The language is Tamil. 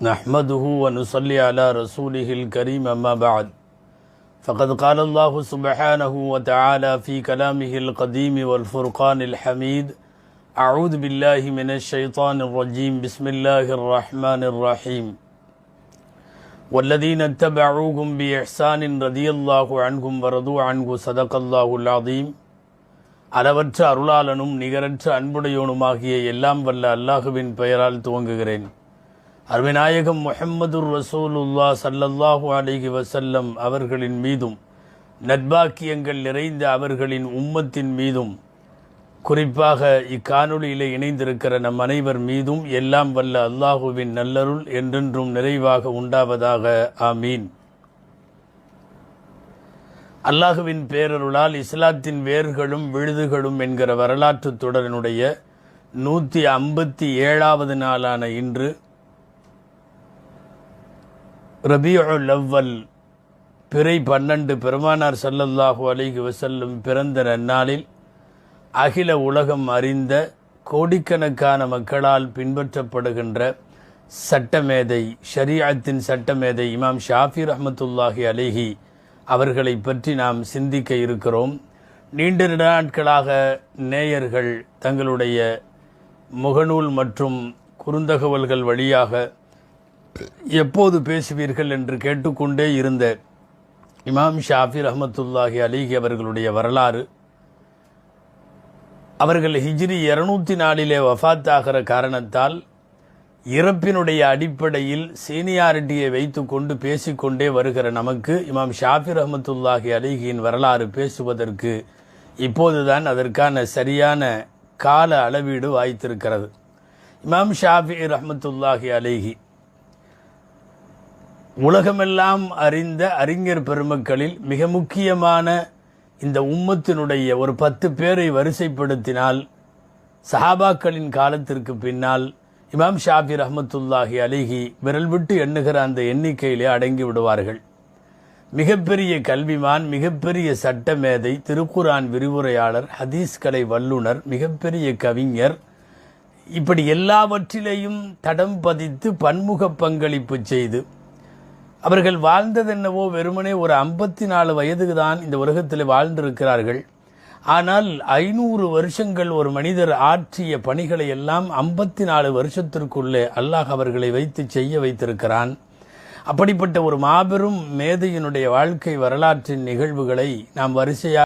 نحمده ونصلي على رسوله الكريم أما بعد فقد قال الله سبحانه وتعالى في كلامه القديم والفرقان الحميد أعوذ بالله من الشيطان الرجيم بسم الله الرحمن الرحيم والذين اتبعوهم بإحسان رضي الله عنهم ورضوا عنه صدق الله العظيم அளவற்ற அருளாளனும் நிகரற்ற அன்புடையோனுமாகிய எல்லாம் வல்ல அல்லாஹுவின் பெயரால் துவங்குகிறேன் அருமைநாயகம் முஹம்மதுர் ரசூலுல்லா சல்லல்லாஹு அலிஹி வசல்லம் அவர்களின் மீதும் நட்பாக்கியங்கள் நிறைந்த அவர்களின் உம்மத்தின் மீதும் குறிப்பாக இக்காணொலியில் இணைந்திருக்கிற நம் அனைவர் மீதும் எல்லாம் வல்ல அல்லாஹுவின் நல்லருள் என்றென்றும் நிறைவாக உண்டாவதாக. ஆமீன். அல்லாஹுவின் பேரருளால் இஸ்லாத்தின் வேர்களும் விழுதுகளும் என்கிற வரலாற்று தொடரினுடைய நூற்றி ஐம்பத்தி ஏழாவது நாளான இன்று ரபியுல் அவ்வல் பிறை பன்னெண்டு பெருமானார் சல்லல்லாஹு அலிஹி வஸல்லம் பிறந்த நன்னாளில் அகில உலகம் அறிந்த கோடிக்கணக்கான மக்களால் பின்பற்றப்படுகின்ற சட்டமேதை ஷரியாத்தின் சட்டமேதை இமாம் ஷாஃபி ரஹமத்துல்லாஹி அலிஹி அவர்களை பற்றி நாம் சிந்திக்க இருக்கிறோம். நீண்ட நாட்களாக நேயர்கள் தங்களுடைய முகநூல் மற்றும் குறுந்தகவல்கள் வழியாக எப்போது பேசுவீர்கள் என்று கேட்டுக்கொண்டே இருந்த இமாம் ஷாஃபி ரஹமத்துல்லாஹி அலிஹி அவர்களுடைய வரலாறு அவர்கள் ஹிஜ்ரி இருநூத்தி நாலிலே வஃத் ஆகிற காரணத்தால் இறப்பினுடைய அடிப்படையில் சீனியாரிட்டியை வைத்துக்கொண்டு பேசிக்கொண்டே வருகிற நமக்கு இமாம் ஷாஃபி ரஹமத்துல்லாஹி அலிஹியின் வரலாறு பேசுவதற்கு இப்போதுதான் அதற்கான சரியான கால அளவீடு வாய்த்திருக்கிறது. இமாம் ஷாஃபி ரஹமத்துல்லாஹி அலிஹி உலகமெல்லாம் அறிந்த அறிஞர் பெருமக்களில் மிக முக்கியமான இந்த உம்மத்தினுடைய ஒரு பத்து பேரை வரிசைப்படுத்தினால் சஹாபாக்களின் காலத்திற்கு பின்னால் இமாம் ஷாஃபி ரஹமத்துல்லாஹி அலிஹி விரல் விட்டு எண்ணுகிற அந்த எண்ணிக்கையிலே அடங்கி விடுவார்கள். மிகப்பெரிய கல்விமான் மிகப்பெரிய சட்டமேதை திருக்குரான் விரிவுரையாளர் ஹதீஸ் கலை வல்லுனர் மிகப்பெரிய கவிஞர் இப்படி எல்லாவற்றிலேயும் தடம் பதித்து பன்முக பங்களிப்பு செய்து அவர்கள் வாழ்ந்தது என்னவோ வெறுமனே ஒரு ஐம்பத்தி நாலு வயதுக்கு தான் இந்த உலகத்தில் வாழ்ந்திருக்கிறார்கள். ஆனால் ஐநூறு வருஷங்கள் ஒரு மனிதர் ஆற்றிய பணிகளை எல்லாம் ஐம்பத்தி நாலு வருஷத்திற்குள்ளே அல்லாஹ் அவர்களை வைத்து செய்ய வைத்திருக்கிறான். அப்படிப்பட்ட ஒரு மாபெரும் மேதையினுடைய வாழ்க்கை வரலாற்றின் நிகழ்வுகளை நாம் வரிசையாக